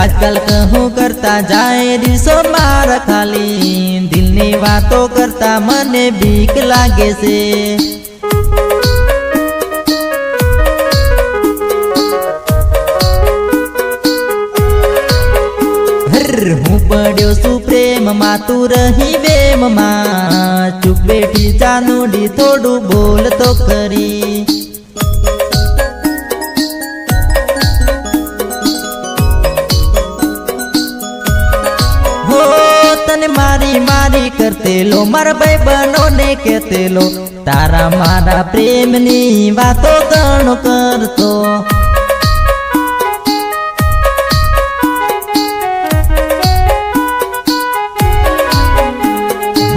આજકાલ કહું કરતા જાય દિવસો માર ખાલી. દિલની વાતો કરતા મને બીક લાગે છે. હું પડ્યો છું પ્રેમમાં, તું રહી વેમમાં ચૂપ બેઠી ચાનુડી, થોડું બોલ તો કરી કરતેલો મારા ભાઈ બનો ને કેતેલો તારા મારા પ્રેમની વાતો ગણો કરતો.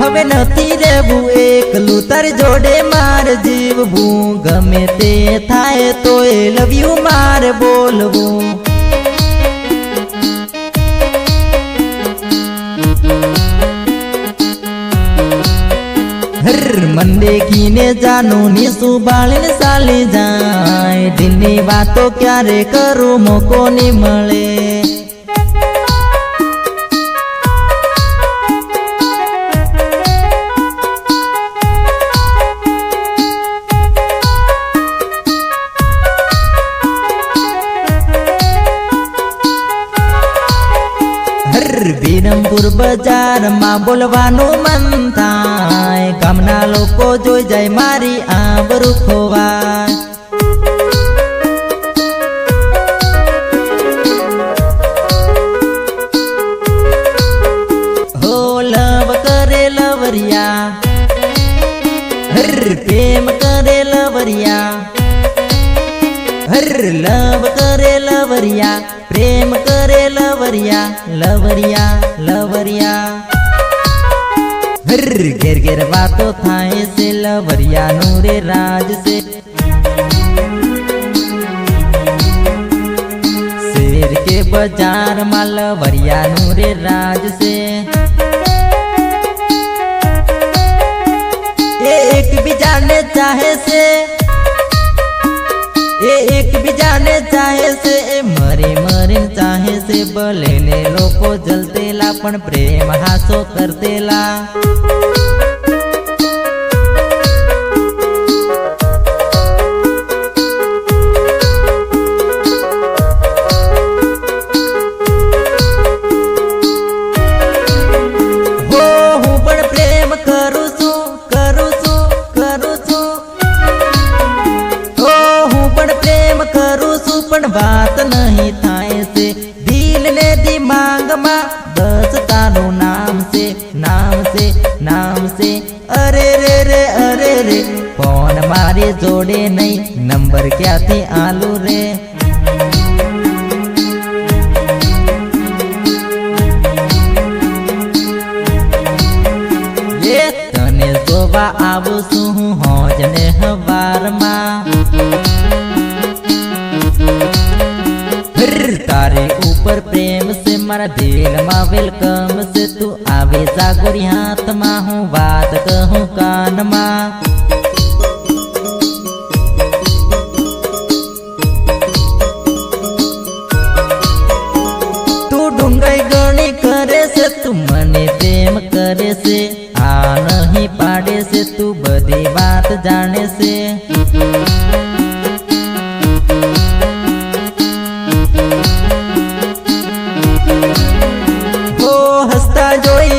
હવે નથી રહેવું એકલું, તારી જોડે માર જીવવું. ગમે તે થાય તો એ લવ યુ, માર બોલવું. દેખીને જાનું બાળીને ચાલી જાય. દિલની વાતો ક્યારે કરું મોકો ની મળે. વિરમપુર બજારમાં બોલવાનું મન થાય. ગામના લોકો જોઈ જાય મારી આબરૂ ખોવાય. હો લવ કરે લવરિયા. પ્રેમ કરે લવરિયા. હર લવ કરે લવરિયા પ્રેમ કરે લવરિયા લવરિયા લવરિયા હર ઘેર ઘેર વાતો થાય છે લવરિયાનું રે રાજ છે શેર કે બજારમાં લવરિયાનું રે રાજ છે એ એકબીજાને ચાહે છે એ એકબીજાને ચાહે છે એ મરી મરીને ચાહે છે ભલે લોકો જલતેલા પણ પ્રેમ હાસો કરતેલા. પણ વાત નહીં થાય છે. દિલ ને દિમાગમાં બસ તારું નામ છે નામ છે નામ છે. અરે રે રે, અરે રે, ફોન મારી જોડે નહીં, નંબર ક્યાંથી આલુ રે? તને જોવા આવું છું હું હોજ ને હવારમાં હર, તારે ઉપર પ્રેમ છે મારા દિલમાં વેલકમ છે તું આવે જાગોરી હાથમાં હું વાત કહું કાનમાં તું ડુંગાઈ ગણી કરે છે તું મને પ્રેમ કરે છે આ નહીં પાડે છે તું બધી વાત જાણે છે હો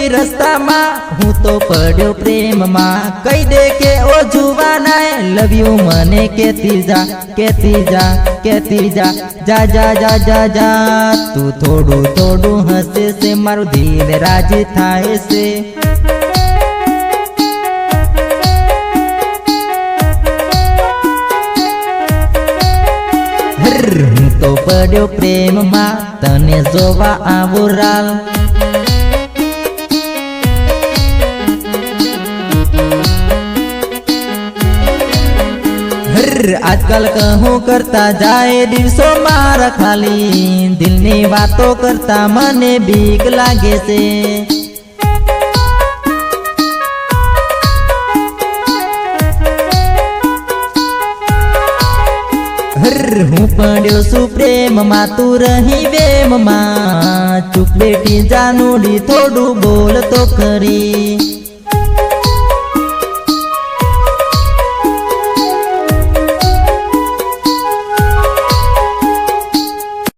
જોઈ રસ્તામાં. હું તો પડ્યો પ્રેમમાં. કહી દે કે, ઓ જુવાનાય લવ યુ મને કેતી જા કેતી જા કેતી જા જા જા જા જા જા. તું થોડું થોડું હસે છે મારું દિલ રાજી થાય છે હું તો પડ્યો પ્રેમમાં. તને જોવા આવું રાલ હર આજકાલ કહું કરતા જાય દિવસો મારા ખાલી. દિલની વાતો કરતા મને બીક લાગે છે. હું પડ્યો છું પ્રેમમાં, તું રહી વેમમાં. ચૂપ બેટી જાનુડી, થોડું બોલ તો ખરી.